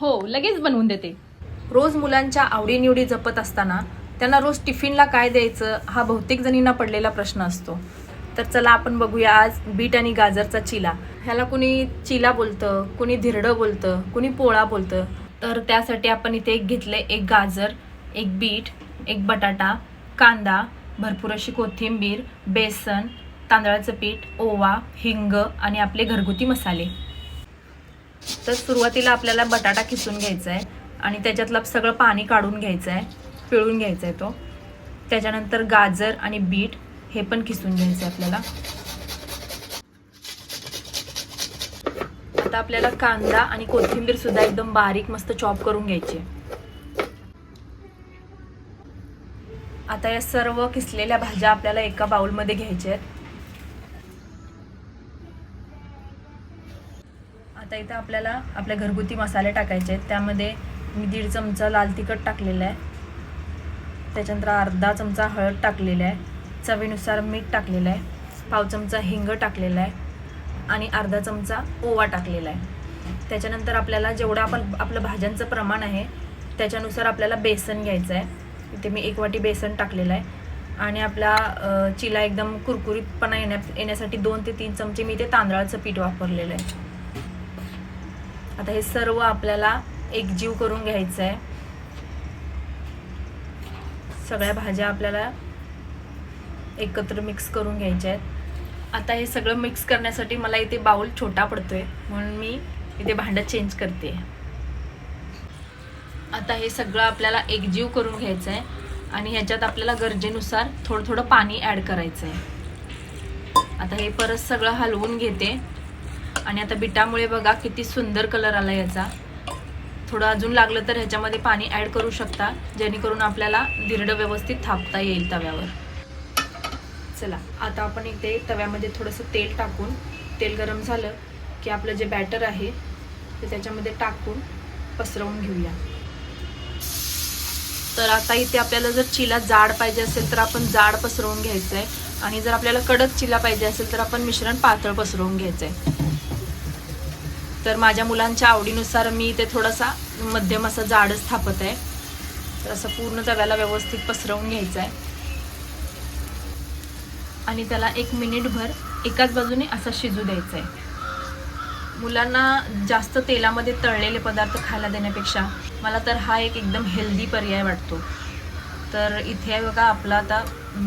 हो लगेच बनवून देते. रोज मुलांच्या आवडीनिवडी जपत असताना त्यांना रोज टिफिनला काय द्यायचं हा बहुतेक जणींना पडलेला प्रश्न असतो. तर चला आपण बघूया आज बीट आणि गाजरचा चिला. ह्याला कुणी चिला बोलतं कुणी धिरडं बोलतं कुणी पोळा बोलतं. तर त्यासाठी आपण इथे एक घेतलंय एक गाजर एक बीट एक बटाटा कांदा भरपूर अशी कोथिंबीर बेसन तांदळाचं पीठ ओवा हिंग आणि आपले घरगुती मसाले. तर सुरुवातीला आपल्याला बटाटा किसून घ्यायचा आहे आणि त्याच्यातलं सगळं पाणी काढून घ्यायचं आहे पिळून घ्यायचा आहे तो. त्याच्यानंतर गाजर आणि बीट हे पण किसून घ्यायचं आहे आपल्याला. आता आपल्याला कांदा आणि कोथिंबीर सुद्धा एकदम बारीक मस्त चॉप करून घ्यायची आहे. आता या सर्व किसलेल्या भाज्या आपल्याला एका बाउलमध्ये घ्यायच्या आहेत आता इथं आपल्याला आपल्या घरगुती मसाले टाकायचे आहेत. त्यामध्ये मी दीड चमचा लाल तिखट टाकलेलं आहे. त्याच्यानंतर अर्धा चमचा हळद टाकलेला आहे. चवीनुसार मीठ टाकलेलं आहे. पाव चमचा हिंग टाकलेला आहे. आणि अर्धा चमचा ओवा टाकलेला आहे. त्याच्यानंतर आपल्याला जेवढं आपण आपलं भाज्यांचं प्रमाण आहे त्याच्यानुसार आपल्याला बेसन घ्यायचं आहे. इथे मी एक वाटी बेसन टाकलेलं आहे. आणि आपला चिला एकदम कुरकुरीतपणा येण्या येण्यासाठी दोन ते तीन चमचे मी इथे तांदळाचं पीठ वापरलेलं आहे. आता हे सर्व आपल्याला एकजीव करून घ्यायचं आहे सगळ्या भाज्या आपल्याला एकत्र मिक्स करून घ्यायच्या आहेत. आता हे सगळं मिक्स करण्यासाठी मला इथे बाउल छोटा पडतोय म्हणून मी इथे भांडं चेंज करते. आता हे सगळं आपल्याला एकजीव करून घ्यायचं आहे आणि ह्याच्यात आपल्याला गरजेनुसार थोडं थोडं पाणी ॲड करायचं आहे आता हे परत सगळं हलवून घेते. आणि आता बिटामुळे बघा किती सुंदर कलर आला याचा. थोडं अजून लागलं तर ह्याच्यामध्ये पाणी ॲड करू शकता जेणेकरून आपल्याला दिरडं व्यवस्थित थापता येईल तव्यावर. चला आता आपण इथे तव्यामध्ये थोडंसं तेल टाकून तेल गरम झालं की आपलं जे बॅटर आहे ते त्याच्यामध्ये टाकून पसरवून घेऊया. तर आता इथे आपल्याला जर चिला जाड पाहिजे असेल तर आपण जाड पसरवून घ्यायचं आहे आणि जर आपल्याला कडक चिला पाहिजे असेल तर आपण मिश्रण पातळ पसरवून घ्यायचं आहे तर माझ्या मुलांच्या आवडीनुसार मी ते थोडासा मध्यम असा जाडच थापत आहे. तर असं पूर्ण तव्याला व्यवस्थित पसरवून घ्यायचं आहे. आणि त्याला एक मिनिटभर एकाच बाजूने असं शिजू द्यायचं आहे मुलांना जास्त तेलामध्ये तळलेले पदार्थ खायला देण्यापेक्षा मला तर हा एक एकदम हेल्दी पर्याय वाटतो. तर इथे बघा आपला आता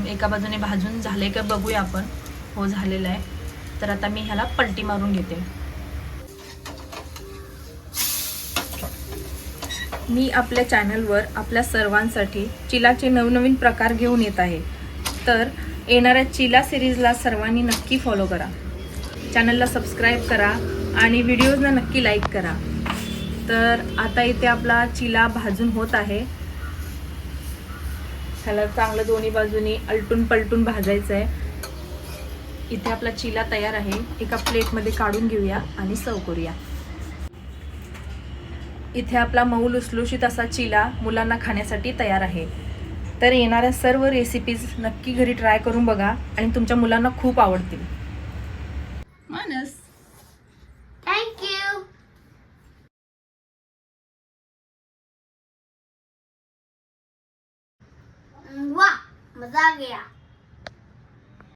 एका बाजूने भाजून झाले का बघूया आपण. हो झालेलं आहे. तर आता मी ह्याला पलटी मारून घेते. मी आपल्या चॅनलवर आपल्या सर्वांसाठी चिलाचे नवनवीन प्रकार घेऊन येत आहे. तर येणाऱ्या चिला सिरीजला सर्वांनी नक्की फॉलो करा. चॅनलला सबस्क्राईब करा आणि व्हिडिओजला नक्की लाईक करा. तर आता इथे आपला चिला भाजून होत आहे. ह्याला चांगलं दोन्ही बाजूनी अलटून पलटून भाजायचं आहे. इथे आपला चिला तयार आहे. एका प्लेटमध्ये काढून घेऊया आणि सर्व करूया. इथे आपला मऊ लुसलुशीत असा चिला मुलांना खाण्यासाठी तयार आहे. तर येणाऱ्या सर्व रेसिपीज नक्की घरी ट्राय करून बघा आणि तुमच्या मुलांना खूप आवडतील. मानस. वाह मजा आ गया